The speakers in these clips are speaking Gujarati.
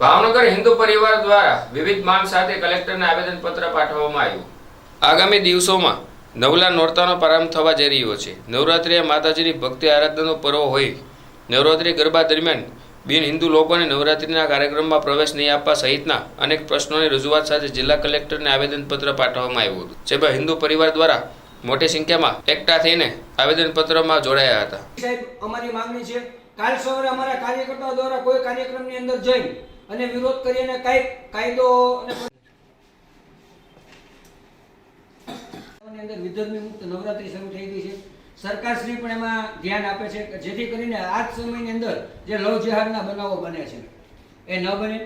ભાવનગર હિન્દુ પરિવાર દ્વારા વિવિધ માંગ સાથે કલેક્ટરને આવેદનપત્ર પાઠવવામાં આવ્યું. આગામી દિવસોમાં નવલા નોરતાનો પ્રારંભ થવા જઈ રહ્યો છે. નવરાત્રિ માતાજીની ભક્તિ આરાધનાનો પર્વ હોય. નવરાત્રિ ગરબા દરમિયાન બિન હિન્દુ લોકોને નવરાત્રિના કાર્યક્રમમાં પ્રવેશ નહીં આપવા સહિતના અનેક પ્રશ્નોની રજૂઆત સાથે જિલ્લા કલેક્ટરને આવેદનપત્ર પાઠવવામાં આવ્યું હતું. જેમાં હિન્દુ પરિવાર દ્વારા મોટી સંખ્યામાં એકઠા થઈને આવેદનપત્રમાં જોડાયા હતા. સાહેબ, અમારી માંગણી છે, કાલ સવારે અમારા કાર્યકર્તાઓ દ્વારા કોઈ કાર્યક્રમની અંદર જઈ અને વિરોધ કરી અને કાંઈક કાયદો અને અંદર વિધર્મી મુક્ત નવરાત્રી શરૂ થઈ ગઈ છે. સરકારશ્રી પણ એમાં ધ્યાન આપે છે કે જેથી કરીને આ જ સમયની અંદર જે લવ જેહાદના બનાવો બને છે, એ ન બને.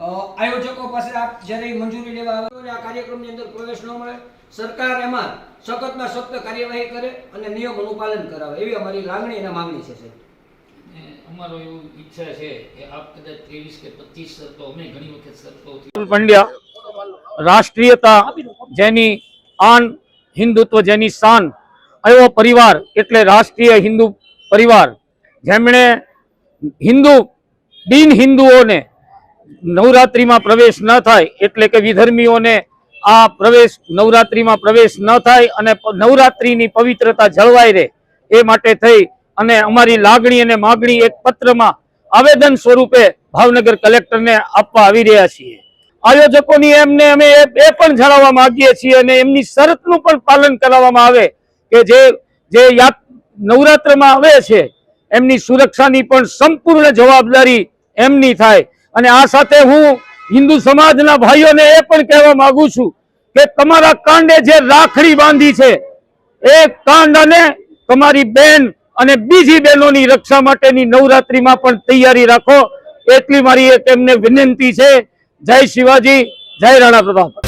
આયોજકો પાસે આપ જ્યારે મંજૂરી લેવા આવે આ કાર્યક્રમની અંદર પ્રવેશ ન મળે. સરકાર એમાં સખતમાં સખત કાર્યવાહી કરે અને નિયમોનું પાલન કરાવે એવી અમારી લાગણી અને માંગણી છે, સાહેબ. અમારો એવું ઈચ્છા છે કે આપ કદાચ ત્રેવીસ કે પચીસ શરતો, અમે ઘણી વખત શરતો પંડ્યા, રાષ્ટ્રીયતા જેની આન, હિન્દુત્વ જેની શાન એવો પરિવાર એટલે રાષ્ટ્રીય હિન્દુ પરિવાર. જેમણે હિન્દુ બિન હિન્દુઓને નવરાત્રિમાં પ્રવેશ ન થાય, એટલે કે વિધર્મીઓને આ પ્રવેશ, નવરાત્રિમાં પ્રવેશ ન થાય અને નવરાત્રિની પવિત્રતા જળવાઈ રહે, એ માટે થઈ અને અમારી લાગણી અને માગણી એક પત્રમાં આવેદન સ્વરૂપે ભાવનગર કલેક્ટરને આપવા આવી રહ્યા છીએ. આયોજકોની એમને અમે એ પણ જણાવવા માંગીએ છીએ અને એમની શરતનું પણ પાલન કરાવવામાં આવે કે જે જે યાત, નવરાત્રમાં આવે છે, એમની સુરક્ષાની પણ સંપૂર્ણ જવાબદારી એમની થાય. અને આ સાથે હું હિન્દુ સમાજના ભાઈઓને એ પણ કહેવા માંગુ છું કે તમારા કાંડે જે રાખડી બાંધી છે, એ કાંડ અને તમારી બેન અને બીજી બહેનોની રક્ષા માટેની નવરાત્રીમાં પણ તૈયારી રાખો. એટલી મારી એક એમને વિનંતી છે. જય શિવાજી, જય રાણા પ્રતાપ.